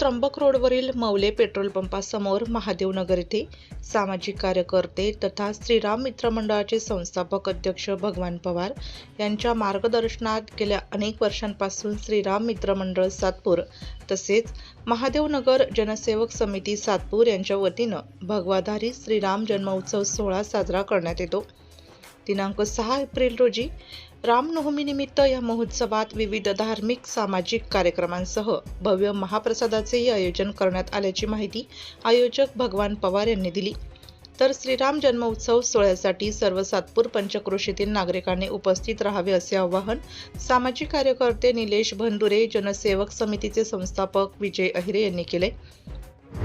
त्र्यंबक रोडवरील मौले पेट्रोल पंपासमोर महादेवनगर येथे सामाजिक कार्यकर्ते तथा श्रीराम मित्र मंडळाचे संस्थापक अध्यक्ष भगवान पवार यांच्या मार्गदर्शनात गेल्या अनेक वर्षांपासून श्रीराम मित्र मंडळ सातपूर तसेच महादेवनगर जनसेवक समिती सातपूर यांच्या वतीनं भगवाधारी श्रीराम जन्मोत्सव सोहळा साजरा करण्यात येतो. दिनांक सहा एप्रिल रोजी रामनवमीनिमित्त या महोत्सवात विविध धार्मिक सामाजिक कार्यक्रमांसह भव्य महाप्रसादाचेही आयोजन करण्यात आल्याची माहिती आयोजक भगवान पवार यांनी दिली. तर श्रीराम जन्मोत्सव सोहळ्यासाठी सर्व सातपूर पंचक्रोशीतील नागरिकांनी उपस्थित राहावे असे आवाहन सामाजिक कार्यकर्ते निलेश भंडुरे जनसेवक समितीचे संस्थापक विजय अहिरे यांनी केले.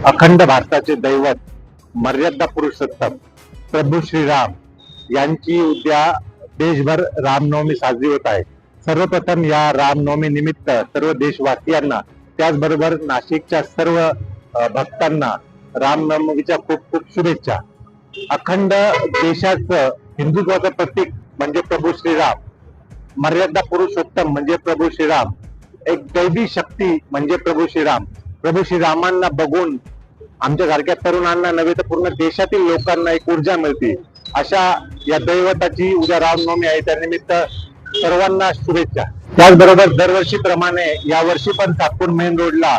अखंड भारताचे दैवत मर्यादा पुरुषोत्तम प्रभू श्रीराम यांची उद्या देशभर रामनवमी साजरी होत आहे. सर्वप्रथम या रामनवमी निमित्त सर्व देशवासियांना त्याचबरोबर नाशिकच्या सर्व भक्तांना रामनवमीच्या खूप खूप शुभेच्छा. अखंड देशाचं हिंदुत्वाचं प्रतीक म्हणजे प्रभू श्रीराम. मर्यादा पुरुषोत्तम म्हणजे प्रभू श्रीराम. एक दैवी शक्ती म्हणजे प्रभू श्रीराम. प्रभू श्रीरामांना बघून आमच्यासारख्या तरुणांना नव्हे तर पूर्ण देशातील लोकांना एक ऊर्जा मिळते. अशा या दैवताची उद्या रामनवमी आहे त्यानिमित्त सर्वांना शुभेच्छा. त्याचबरोबर दरवर्षीप्रमाणे यावर्षी पण सातपूर मेन रोडला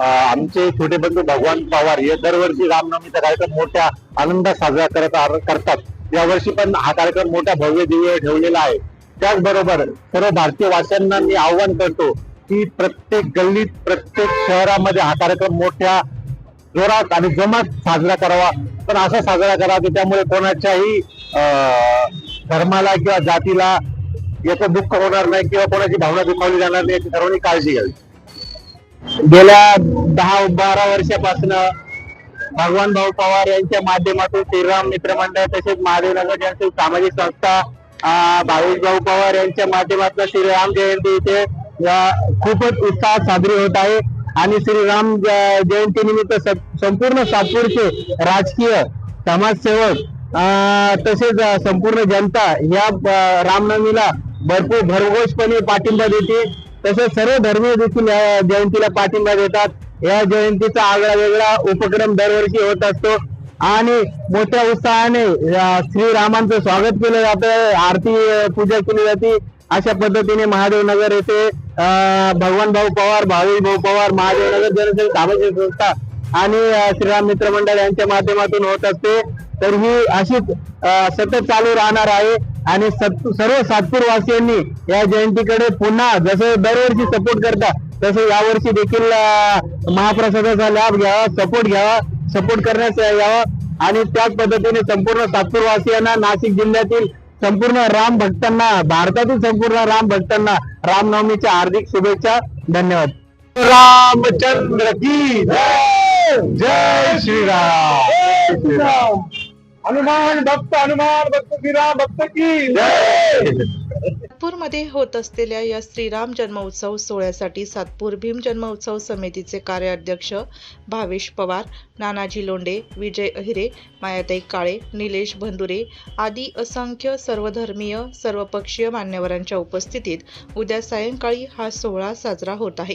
आमचे छोटे बंधू भगवान पवार हे दरवर्षी रामनवमीचा कार्यक्रम मोठ्या आनंदात साजरा करत करतात. यावर्षी पण हा कार्यक्रम मोठ्या भव्य दिव्य ठेवलेला आहे. त्याचबरोबर सर्व भारतीय वासियांना मी आव्हान करतो की प्रत्येक गल्लीत प्रत्येक शहरामध्ये हा कार्यक्रम मोठ्या जोरात आणि जमात साजरा करावा. पण असा साजरा करावा की त्यामुळे कोणाच्याही अं, धर्माला किंवा जातीला याचं दुःख होणार नाही किंवा कोणाची भावना दुखावली जाणार नाही याची सर्वांनी काळजी घ्यावी. गेल्या दहा बारा वर्षापासून भगवान भाऊ पवार यांच्या माध्यमातून श्रीराम मित्र मंडळ तसेच महादेवनगर यांची सामाजिक संस्था अं, भावेश भाऊ पवार यांच्या माध्यमातून श्रीराम जयंती इथे खूपच उत्साहात साजरी होत आहे. आणि श्रीराम जयंतीनिमित्त संपूर्ण सातपूरचे राजकीय समाजसेवक तसेच संपूर्ण जनता या रामनवमीला भरपूर भरघोषपणे पाठिंबा देते. तसेच सर्व धर्मीय देखील या जयंतीला पाठिंबा देतात. या जयंतीचा आगळा वेगळा उपक्रम दरवर्षी होत असतो. आणि मोठ्या उत्साहाने श्रीरामांचं स्वागत केलं जातं. आरती पूजा केली जाते. अशा पद्धतीने महादेवनगर येथे भगवान भाऊ पवार भावी भाऊ पवार महादेवनगर जनसेवा सामाजिक संस्था आणि श्रीराम मित्र मंडळ यांच्या माध्यमातून होत असते. तर ही अशीच सतत चालू राहणार आहे. आणि सर्व सातपूर वासियांनी या जयंतीकडे पुन्हा जसं दरवर्षी सपोर्ट करता तसं यावर्षी देखील महाप्रसादाचा लाभ घ्यावा सपोर्ट घ्यावा सपोर्ट करण्यास यावा. आणि त्याच पद्धतीने संपूर्ण सातपूर वासियांना नाशिक जिल्ह्यातील संपूर्ण राम भक्तांना भारतातील संपूर्ण राम भक्तांना रामनवमीच्या हार्दिक शुभेच्छा धन्यवाद. रामचंद्र की जय! श्रीराम! हनुमान भक्त हनुमान भक्त श्रीराम भक्त की जय! नागपूरमध्ये होत असलेल्या या श्रीराम जन्मोत्सव सोहळ्यासाठी सातपूर भीम जन्मोत्सव समितीचे कार्याध्यक्ष भावेश पवार नानाजी लोंडे विजय अहिरे मायाताई काळे निलेश भंदुरे आदी असंख्य सर्वधर्मीय सर्वपक्षीय मान्यवरांच्या उपस्थितीत उद्या सायंकाळी हा सोहळा साजरा होत आहे.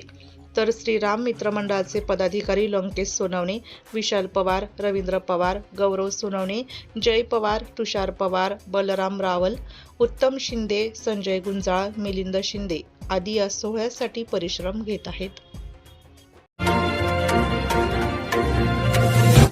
तर श्रीराम मित्र मंडळाचे पदाधिकारी लंकेश सोनवणे विशाल पवार रवींद्र पवार गौरव सोनवणे जय पवार तुषार पवार बलराम रावल उत्तम शिंदे संजय गुंजाळ मिलिंद शिंदे आदी या सोहळ्यासाठी परिश्रम घेत आहेत.